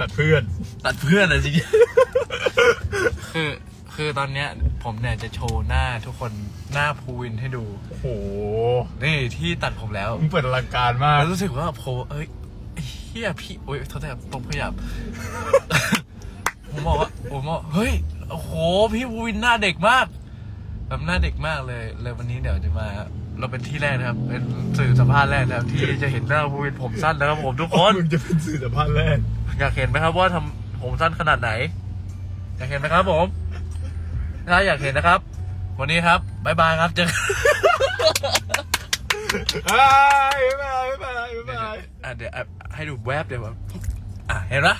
ตัดเพื่อน ตัดเพื่อนอะจริงๆคือคือตอนเนี้ยผมเนี่ยจะโชว์หน้าทุกคนหน้าภูวินให้ดู โอ้โห นี่ที่ตัดผมแล้วมึงเปิดอลังการมากแล้วรู้สึกว่าโพเอ้ยเฮียพี่โอ้ยโทษทีครับตรงขยับ ผมบอกว่าผมบอกเฮ้ยโอ้โห พี่ภูวินหน้าเด็กมากแบบหน้าเด็กมากเลยเลยวันนี้เดี๋ยวจะมา เราเป็นที่แรกนะครับ เป็นสื่อสัมภาษณ์แรกนะครับ ที่จะเห็นหน้าภูวินผมสั้นนะครับผมทุกคน มึงจะเป็นสื่อสัมภาษณ์แรก อยากเห็นไหมครับว่าทำผมสั้นขนาดไหน อยากเห็นไหมครับผม ถ้าอยากเห็นนะครับ วันนี้ครับบายบายครับเจอกันเอ้ยบ๊ายบายบ๊ายบายบ๊ายบายอะเดี๋ยวอะให้ดูแวบเดี๋ยวแบบอะเห็นปะ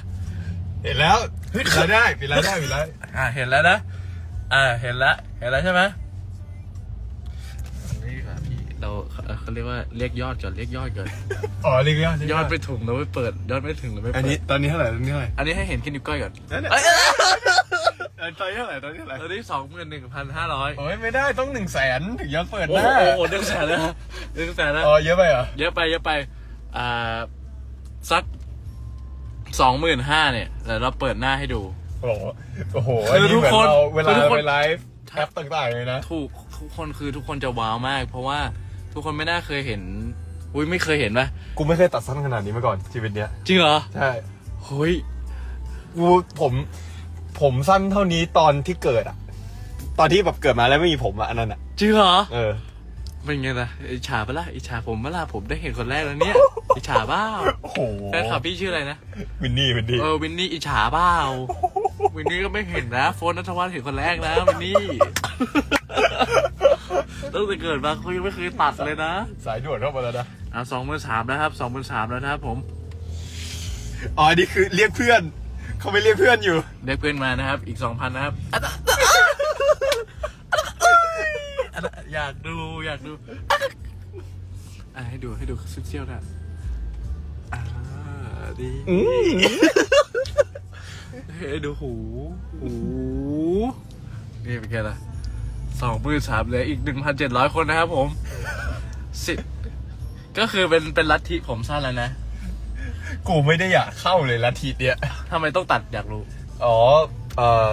เห็นแล้วปิดรายได้ปิดรายได้ปิดรายอะเห็นแล้วนะอ่าเห็นแล้วเห็นแล้วใช่ไหมนี่ครับพี่ เราเขาเรียกว่าเรียกยอดก่อนเรียกยอดก่อนอ๋อเรียกยอดยอดไปถึงเราไม่เปิด ยอดไม่ถึงเราไม่อันเปินี้ดตอนนี้เท่าไหร่ตอนนี้เท่าไหร่อันนี้ให้เห็นแค่นิ้วก้อยก่อนนั่นน่ะเอ้ยตอนนี้เท่าไหร่ตอนนี้เท่าไหร่ตอนนี้สองหมื่นหนึ่งพันห้าร้อยโอ้ยไม่ได้ต้องหนึ่งแสนถึงยอดเปิดโอ้หโหน้าโอ้โหหนึ่งแสนแล้วหนึ่งแสนแล้วอ๋อเยอะไปเหรอเยอะไปเยอะไปอ่าสักสองหมื่นห้าเนี่ยเดี๋ยวเราเปิดหน้าให้ดู โอ้โหโอ้โหคืออันนี้เหมือนทุกคนเราเวลาคือทุกคน ไปไลฟ์แอปต่างๆเลยนะ ถูกทุกคนคือทุกคนจะว้าวมาก เพราะว่า ทุกคนไม่น่าเคยเห็น อุ้ยไม่เคยเห็นปะกูไม่เคยตัดสั้นขนาดนี้มาก่อนชีวิตเนี้ย จริงเหรอใช่เฮ้ยกูผมผมสั้นเท่านี้ตอนที่เกิดอะตอนที่แบบเกิดมาแล้วไม่มีผมอะอันนั้นอะจริงเหรอเออ เป็นไงล่ะอิจฉาปะล่ะอิจฉาผมปะล่ะผมได้เห็นคนแรกแล้วเนี่ยอิจฉาบ้าโอ้โหแฟนคลับพี่ชื่ออะไรนะวินนี่วินนี่เออวินนี่อิจฉาบ้าวินนี่ก็ไม่เห็นนะโฟนนัทวัฒน์เห็นคนแรกนะวินนี่ ตั้งแต่เกิดมาเขายังไม่เคยตัดเลยนะ สายด่วนเข้ามาแล้วนะ อะสองหมื่นสามแล้วครับสองหมื่นสามแล้วนะครับผม อ๋ออันนี่คือเรียกเพื่อน เขาไม่เรียกเพื่อนอยู่ ได้เพื่อนมานะครับ อีกสองพันนะครับอันนั้นอยากดูอยากดูอะให้ดูให้ดูซุกเซี่ยวนะอ่าดีอืมให้ดูหูหูนี่เป็นไงล่ะ สองหมื่นสามเหลยอีกหนึ่งพันเจ็ดร้อยคนนะครับผมสิก็คือเป็นเป็นลัทธิผมสั้นแล้วนะกูไม่ได้อยากเข้าเลยละทีเนี้ยทำไมต้องตัดอยากรู้ อ๋อ เออ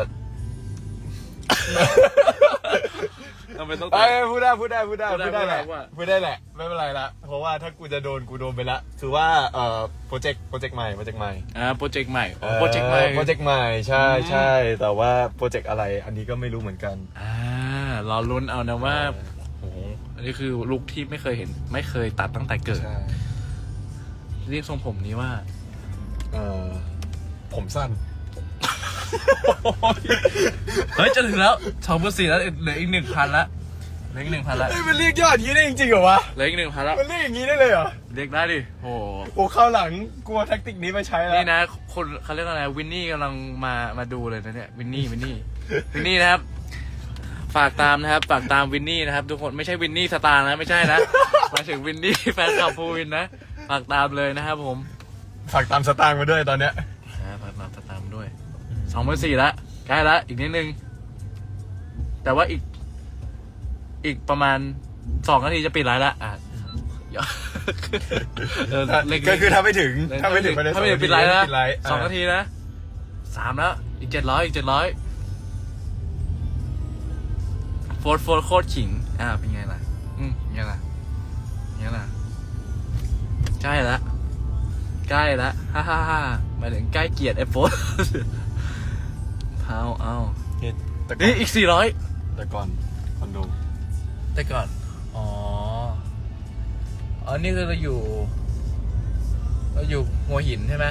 ทำไมต้องไอ้ตัดยพูดได้พูดได้พูดได้พูดได้พูดได้แหละพูดได้ว่า พูดได้แหละ ไม่เป็นไรละ เพราะว่าถ้ากูจะโดนกูโดนไปละคือว่าเอ่อโปรเจกต์โปรเจกต์ใหม่โปรเจกต์ใหม่อ่าโปรเจกต์ใหม่อ๋อโปรเจกต์ใหม่ โปรเจกต์ใหม่ใช่อืม ใช่แต่ว่าโปรเจกต์อะไรอันนี้ก็ไม่รู้เหมือนกัน อ่า รอลุ้นเอานะว่าโอ้โหอันนี้คือลุคที่ไม่เคยเห็น ไม่เคยตัดตั้งแต่เกิดใช่เรียกทรงผมนี้ว่า เออผมสั้น เฮ้ย จะถึงแล้วสองพันสี่แล้วเหลืออีกหนึ่งพันละเหลืออีกหนึ่งพันละเฮ้ยมันเรียกยอดอย่างนี้ได้จริงๆเหรอวะ เหลืออีกหนึ่งพันละมันเรียกอย่างนี้ได้เลยเหรอเรียกได้ดิโอ้โหโอ้เข้าวหลังกลัวแท็กติกนี้ไปใช้แล้วนี่นะ คนเขาเรียกว่าอะไรวินนี่กำลังมามาดูเลยนะเนี่ยวินนี่วินนี่วินนี่นะครับ ฝากตามนะครับ ฝากตามวินนี่นะครับทุกคนไม่ใช่วินนี่สตาร์นะไม่ใช่นะหมายถึงวินนี่แฟนคลับภูวินนะฝากตามเลยนะครับผมฝากตามสตางค์มาด้วยตอนเนี้ยอ่าฝากตามตามด้วยสองพันสี่ละใกล้ละอีกนิดนึง แต่ว่าอีก อีกประมาณสองนาทีจะปิดไลฟ์ละอะเออเล็กๆ ก็คือถ้าไม่ถึงเลยถ้าไม่ถึงภายในถ้าไม่ถึงปิดไลฟ์นะปิดไลฟ์สองนาทีนะสามแล้ว อีกเจ็ดร้อยอีกเจ็ดร้อยโฟร์โฟร์โคตรขิง อ่า เป็นไงล่ะ อืมเป็นไงล่ะเป็นไงล่ะ ใกล้ละ ใกล้ละ ฮ่าฮ่าฮ่าหมายถึงใกล้เกียรติไอ้โฟร์เอาเอาแต่ก่อนี่นอีกสี่ร้อยแต่ก่อนคอนโดแต่ก่อน อ๋อ อ๋อ นี่คือเราอยู่ เราอยู่หัวหินใช่ไหม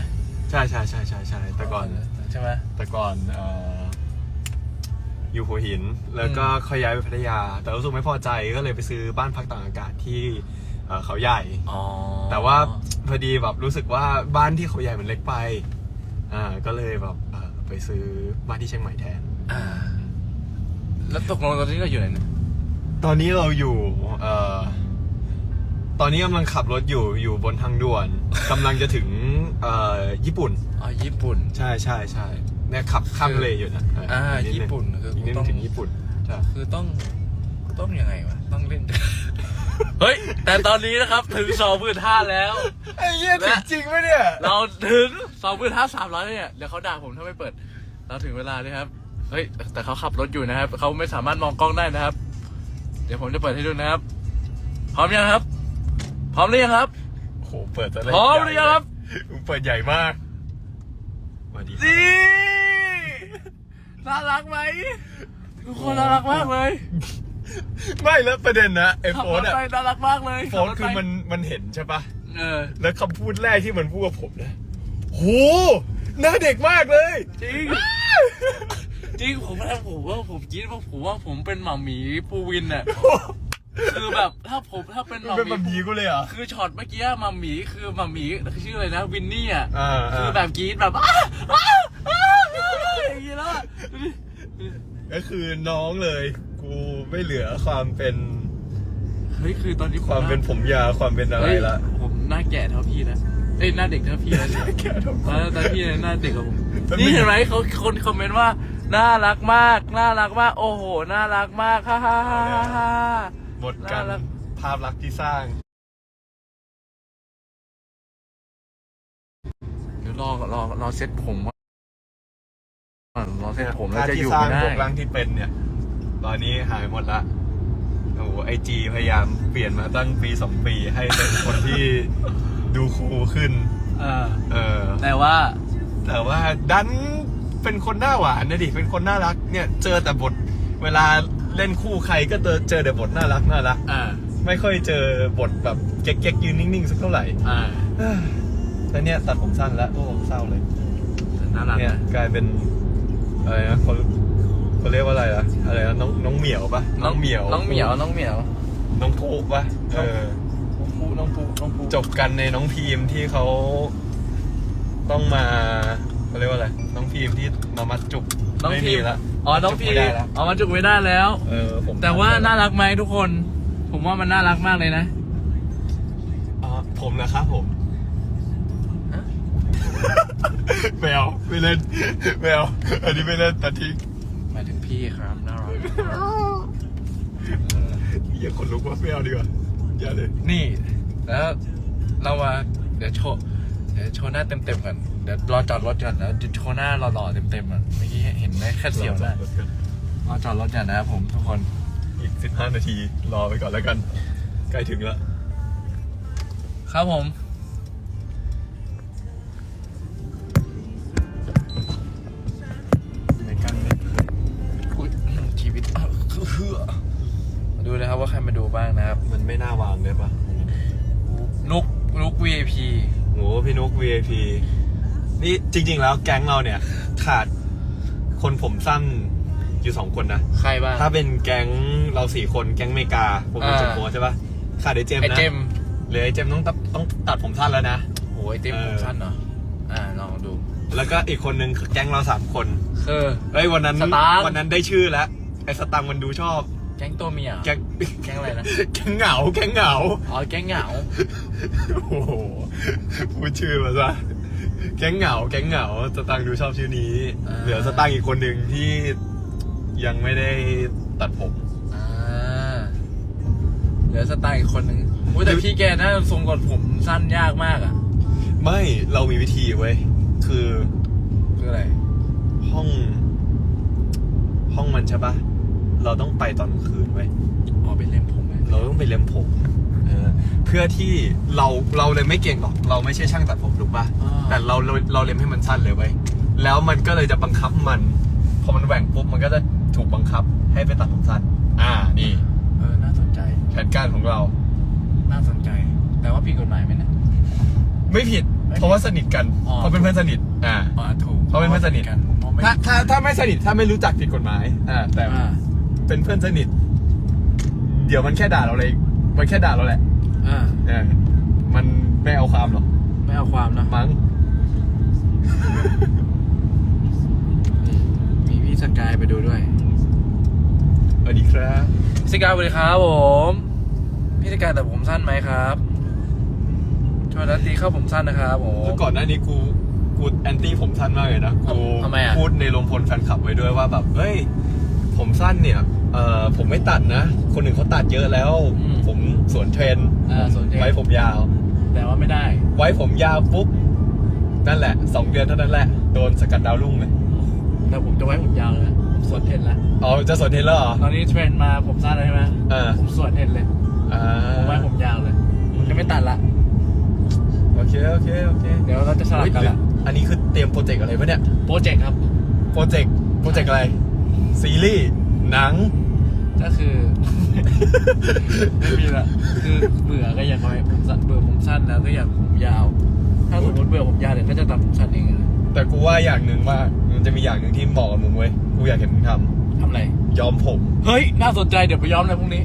ใช่ใช่ใช่ใช่ใช่แต่ก่อน ใช่ไหมแต่ก่อนเอ่อ อยู่หัวหิน แล้วก็อืมค่อยย้ายไปพัทยา แต่รู้สึกไม่พอใจก็เลยไปซื้อบ้านพักต่างอากาศที่เอ่อเขาใหญ่อ๋อแต่ว่าพอดีแบบรู้สึกว่าบ้านที่เขาใหญ่มันเล็กไปอ่าก็เลยแบบเอ่อไปซื้อบ้านที่เชียงใหม่แทนอ่าแล้วตกลงตอนนี้เราอยู่ไหนเนี่ยตอนนี้เราอยู่เอ่อตอนนี้กำลังขับรถอยู่อยู่บนทางด่วนกำลังจะถึงเอ่อญี่ปุ่นอ๋อญี่ปุ่น ใช่ใช่ใช่ เนี่ยขับข้ามทะเลอยู่นะเอ่ากนิดนึงญี่ปุ่นคืออีกนิดนึต้องงถึงญี่ปุ่นใช่คือต้องต้องยังไงวะต้องเล่น เฮ้ย แต่ตอนนี้นะครับถึงสองหมื่นห้าแล้วไอ้เหี้ยถึงจริงไหมเนี่ย เราถึงสองหมื่นห้าสามร้อยเนี่ยเดี๋ยวเขาด่าผมถ้าไม่เปิด เราถึงเวลานี่ครับเฮ้ยแต่เขาขับรถอยู่นะครับเขาไม่สามารถมองกล้องได้นะครับ เดี๋ยวผมจะเปิดให้ดูนะครับ พร้อมยังครับ พร้อมหรือยังครับโอ้โหเปิดซะเลยพร้อมหรือยังครับมึงเปิดใหญ่มาก สวัสดีครับนี่น่ารักไหมทุกคนน่ารักมากเลยไม่แล้วประเด็นนะไอ้ขับโฟรนถอะไปน่ารักมากเลยโฟนคือมันมันเห็นใช่ปะเออ แล้วคำพูดแรกที่มันพูดกับผมนะโหหน้าเด็กมากเลย จริง จริงผมแล้วผมว่าผมคิดว่าผมว่าผมเป็นหมาหมีปูวินอะ คือแบบถ้าผมถ้าเป็นหมันมาเป็นหแบบมีนี้กูเลยเหรอ คือช็อตเมื่อกี้หมาหมีคือหมาหมีคือชื่ออะไรนะวินนี่อะอ่า คืออ่าแบบกรีดแบบอ้าอ้าอ้าอย่างงี้แล้วอะดูดิก็คือน้องเลย กูไม่เหลือความเป็นเฮ้ยคือตอนนี้ผความเป็นผมยาวความเป็นอะไรเฮ้ยละผมหน้าแก่เท่าพี่นะเอ้ยหน้าเด็กเท่าพี่นะแก่ทุกคเอนอแต่พี่เนี่ยหน้าเด็กกว่าผมแล้วนี่มึงเห็นไหมเขาคนคอมเมนต์ว่า น่ารักมาก น่ารักมาก โอ้โห น่ารักมาก ฮ่าฮ่าฮ่าฮ่า ฮ่าหมดกันน่ารักภาพลักษณ์ที่สร้าง เดี๋ยวรอรอรอเซ็ตผมว่อนรอเซ็ตผมแล้วภาพจะอที่ยู่สร้างไม่ได้บวกร่างที่เป็นเนี่ย ตอนนี้หายหมดละโอ้โหไอจีพยายามเปลี่ยนมาตั้งปีสองปีให้เป็นคนที่ดูคูลขึ้นเออเออแต่ว่า แต่ว่าดันเป็นคนหน้าหวานนะดิ เป็นคนน่ารัก เนี่ย เจอแต่บทเวลา เล่นคู่ใครก็เจอเจอแต่บทน่ารักน่ารัก อ่าไม่ค่อยเจอบทแบบเก๊กๆยืนนิ่งๆสักเท่าไหร่อ่าแล้วเนี่ยตัดผมสั้นแล้วโอ้เศร้าเลยแต่น่ารักเนี่ยนะกลายเป็นอะไรนะเขาเขาเรียกว่าอะไรอะอะไรนะน้องน้องเหมียวปะน้องเหมียวน้องเหมียวน้องเหมียว น้องปูปะเออน้องปูน้องปูน้องปูจบกันในน้องพีมที่เขาต้องมาเขาเรียกว่าอะไรน้องพีมที่มามัดจุกน้องไม่พีมีมละ อ๋อน้องพีจุกไม่ได้ละอ๋อมันจุกไม่ได้แล้ว เออผมแต่ว่าน่ารักไหมทุกคน ผมว่ามันน่ารักมากเลยนะอ๋อผมนะครับผมฮะแมวไม่เล่นแมวอันนี้ไม่เล่นตัดทิ้งหมายถึงพี่ครับน่ารัก อย่าคนลุกว่าไม่เอาดีกว่าอย่าเลย นี่ แล้วเรามาเดี๋ยวโชว์ เดี๋ยวโชว์หน้าเต็มๆกันเดี๋ยวรอจอดรถก่อนแล้วโชว์หน้าหล่อๆเต็มๆอะเมื่อกี้เห็นไหมแค่เสียวหน้ารอจอดรถก่อนนะครับผมทุกคนอีกสิบห้านาทีรอไปก่อนแล้วกัน ใกล้ถึงแล้วครับผมในการอุ๊ยชีวิตเฮือมาดูนะครับว่าใครมาดูบ้างนะครับ มันไม่น่าวางเลยปะนุกนุก VIP โหพี่นุก VIP นี่จริง ๆ แล้วแก๊งเราเนี่ย ขาดคนผมสั้นอยู่สองคนนะ ใครบ้าง ถ้าเป็นแก๊งเราสี่คนแก๊งเมกา ผมเป็นอ่าเจมโคใช่ปะขาดไอเจมส์ไอนะเจมส์เหลยไอเจมส์ต้องตัดต้องตัดผมสั้นแล้วนะ โอ้ยเต็มเออผมสั้นเหรอ อ่าลองดู แล้วก็อีกคนนึงคือแก๊งเราสามคน คือเอ้ยวันนั้นสตางค์ วันนั้นได้ชื่อแล้วไอสตังค์มันดูชอบแก๊งตัวเมียแก๊งแก๊งอะไรนะ แก๊งเหงา แก๊งเหงา อ๋อ แก๊งเหงา โอ้โหพูดชื่อมาซะ แก๊งเหงา แก๊งเหงาสตังค์ดูชอบชื่อนี้ อ่า เหลือสตังค์อีกคนหนึ่งที่ยังไม่ได้ตัดผม อ่าเหลือสไตล์อีกคนนึงอุ๊ยแต่พี่แกน่าจะทรงกดผมสั้นยากมากอะ ไม่เรามีวิธีเว้ย คือคืออะไร ห้อง ห้องมันใช่ปะ เราต้องไปตอนกลางคืนเว้ยอ๋อเป็นเล่มผมไหมเราต้องไปเล็มผมเออเพื่อที่เราเราเลยไม่เก่งหรอก เราไม่ใช่ช่างตัดผมถูกปะอ่าแต่เราเราเราเล็มให้มันสั้นเลยเว้ยแล้วมันก็เลยจะบังคับมัน พอมันแหว่งปุ๊บมันก็จะถูกบังคับให้ไปตัดผมสั้น อ่านี่เออน่าสนใจ แผนการของเรา น่าสนใจ แต่ว่าผิดกฎหมายไหมเนะ ไม่ผิด ไม่ผิดเพราะว่าสนิทกันอ๋อ เพราะเป็นเพื่อนสนิทอ่า อ๋อถูกเพราะเป็นเพื่อนสนิท กันเพราะไม่ถ้าถ้าถ้าไม่สนิทถ้าไม่รู้จักผิดกฎหมายอ่าแต่อ่า เป็นเพื่อนสนิท เดี๋ยวมันแค่ด่าเราเลย มันแค่ด่าเราแหละอ่าเออมันไม่เอาความหรอกไม่เอาความนะมั้ง มีพี่สกายไปดูด้วยสวัสดีครับสกายสวัสดีครับผม พี่สกายแต่ผมสั้นไหมครับชวนนัตตีเข้าผมสั้นนะครับผมเมื่อก่อนหน้านี้กู กูแอนตี้ผมสั้นมากเลยนะ กูทำไมอะ พูดในลมพลแฟนคลับไว้ด้วยว่าแบบ เฮ้ย ผมสั้นเนี่ย เอ่อผมไม่ตัดนะ คนอื่นเขาตัดเยอะแล้ว อืมผมสวนเทรนด์อ่าสวนเทรนด์ ไว้ผมยาว แต่ว่าไม่ได้ ไว้ผมยาวปุ๊บนั่นแหละสองเดือนเท่านั้นแหละโดนสกัดดาวรุ่งเลยแต่ผมจะไว้ผมยาวเลยนะผมสวนเทรนแล้ว อ๋อจะสวนเทรนด์แล้วเหรอ ตอนนี้เทรนมาผมสั้นแล้วใช่ไหมเออ ผมสวนเทรนเลย อ่าผมไว้ผมยาวเลยผมจะไม่ตัดละ โอเคโอเคโอเคเดี๋ยวเราจะสลับกันละอันนี้คือเตรียมโปรเจกต์อะไรปะเนี่ย โปรเจกต์ครับ โปรเจกต์โปรเจกต์อะไร ซีรีส์หนัง ก็คือ ไม่มีละคือเบื่อก็อยากไว้ผมสั้นเบื่อผมสั้นแล้วก็อยากผมยาว ถ้าสมมติเบื่อผมยาวเดี๋ยวก็จะตัดผมสั้นเองอะแต่กูว่าอย่างหนึ่งว่ามันจะมีอย่างหนึ่งที่เหมาะกับมึงเว้ย กูอยากเห็นมึงททำอะไรำย้อมผมเฮ้ย น่าสนใจเดี๋ยวไปย้อมเลยพรุ่งนี้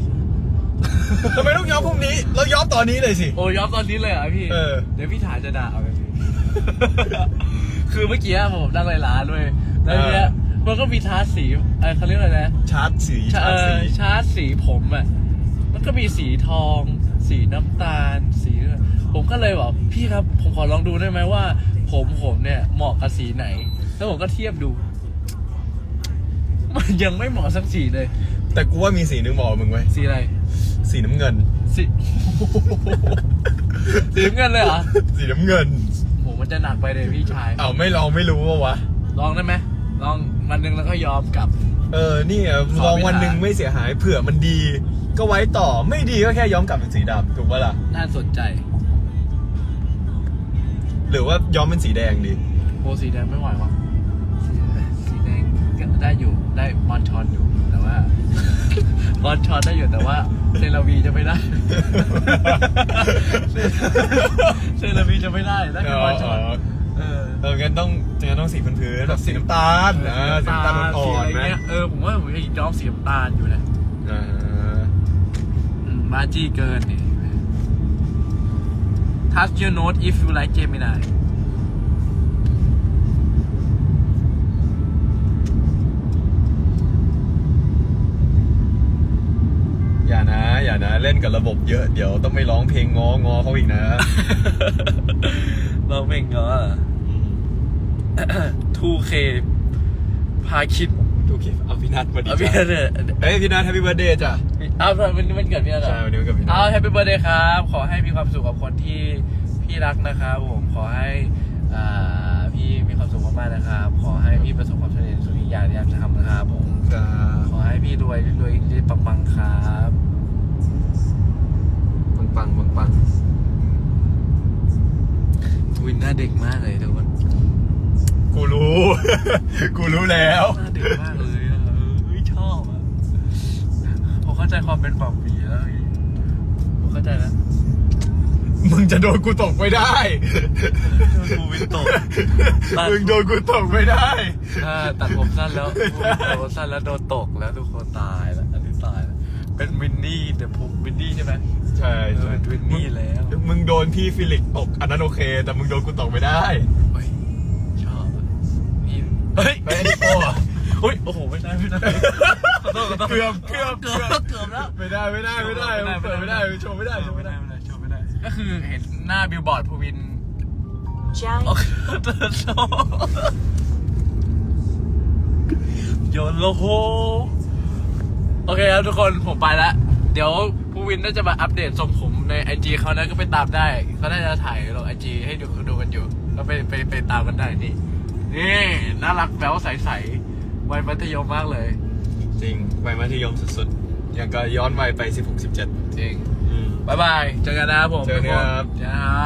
ทำไมต้องย้อมพรุ่งนี้ เราย้อมตอนนี้เลยสิ โอ้ย้อมตอนนี้เลยเหรอะพี่ เออ เดี๋ยวพี่ถ่ายจะด่าเอาไปพี่ คือเมื่อกี้ผมนั่งในร้านด้วยแล้วเนี้ย มันก็มีทาร์สีเอะไรเขาเรียกอะไรนะชาร์จสีชาชาร์จสีเออชาร์จสีผมอะมันก็มีสีทอง สีน้ำตาล สีอะไรผมก็เลยบอกพี่ครับผมขอลองดูได้ไหมว่า ผมผมเนี่ยเหมาะกับสีไหน แล้วผมก็เทียบดู มันยังไม่เหมาะสักสีเลย แต่กูว่ามีสีหนึงเหมาะกับมึงเว้ยสีอะไร สีน้ำเงิน สี สีน้ำเงินเลยเหรอสีน้ำเงิน โหมันจะหนักไปเลยพี่ชาย เอาไม่ลองไม่รู้ว่าวะ ลองได้ไหมลอง วันหนึ่งแล้วก็ยอมกลับ เออนี่อะขอลองเวลาวันหนึ่งไม่เสียหายเผื่อมันดี ก็ไว้ต่อไม่ดีก็แค่ย้อมกลับเป็นสีดำถูกปะล่ะ น่าสนใจหรือว่าย้อมเป็นสีแดงดี โอ้สีแดงไม่ไหววะสีสีแดงก็ได้อยู่ได้บอลชอนอยู่แต่ว่าบอลชอนได้อยู่แต่ว่าเซราวีจะไม่ได้ เซราวีจะไม่ได้ได้แค่บอลชอนเออ เอองั้นต้องงั้นต้องสีพื้นๆแบบสีน้ำตาลอ่าสีน้ำตาลอ่อนสีๆอะไรไหมเงี้ยเออผมว่าผมจะย้อมสีน้ำตาลอยู่นะอ่าอืมมาจี้เกินนี่ Touch your note if you like Gemini อย่านะ อย่านะ เล่นกับระบบเยอะ เดี๋ยวต้องไปร้องเพลงงองอเขาอีกนะเราไม่งอ 2K พาคิดโอเคเอาพี่นัทมาดีเอาพี่จ้ะเนี่ยเฮ้ยพี่นัทแฮปปี้เบิร์ดเดย์จ้ะ เอาวันนี้มันเกิดพี่นะใช่วันนี้วันเกิดพี่นัท เอาแฮปปี้เบิร์ดเดย์ครับ ขอให้มีความสุขกับคนที่พี่รักนะครับผมขอให้อ่าพี่มีความสุขมากๆนะครับ ขอให้พี่ประสบความสำเร็จในทุกอย่างที่อยากจะทำนะครับผม จ้าขอให้พี่รวยรวยรวยปังๆครับปังปังปังปังวินหน้าเด็กมากเลยทุกคน กูรู้ กูรู้แล้วหน้าเด็กมากเลยอะเฮ้ยชอบอะผมเข้าใจความเป็นปอบปีแล้วผมเข้าใจแล้วมึงจะโดนกูตกไม่ได้ โดนกูวินตกมึงโดนกูตกไม่ได้ ถ้าตัดผมสั้นแล้วตัดผมสั้นแล้วโดนตกแล้วทุกคนตายแล้วอันนี้ตายแล้วเป็นวินนี่เดี๋ยวผมวินนี่ใช่ไหมใช่เอใช่อวินนี่แล้ว มึงโดนพี่ฟิลิกตกอันนั้นโอเค แต่มึงโดนกูตกไม่ได้ เฮ้ยไม่อันนี้โป้อะเฮ้ยโอ้โหไม่ได้ไม่ได้ขอโทษขอโทษเกือบเกือบเกือบเกือบแล้ว ไม่ได้ไม่ได้ไม่ได้มึงเปิดไม่ได้มึงโชว์ไม่ได้โชว์ไม่ได้ไม่ได้ โชว์ไม่ได้ก็คือเห็นหน้าบิลบอร์ดภูวิน Giant โอเคเธอโชว์โยนโลโฮโอเคครับทุกคนผมไปแล้ว เดี๋ยวภูวินน่าจะมาอัปเดตทรงผมในไอจีเขานะก็ไปตามได้เขาน่าจะถ่ายลงไอจีให้ดูดูกันอยู่ ก็ไปไปไปตามกันได้นี่ นี่น่ารักแบ๊วใสๆวัยมัธยมมากเลย จริงไปมัธยมสุดๆอย่างก็ย้อนวัยไป 16 17 จริง อืม บายบายเจอกันนะครับผมเจอกันครับเจอกันครับ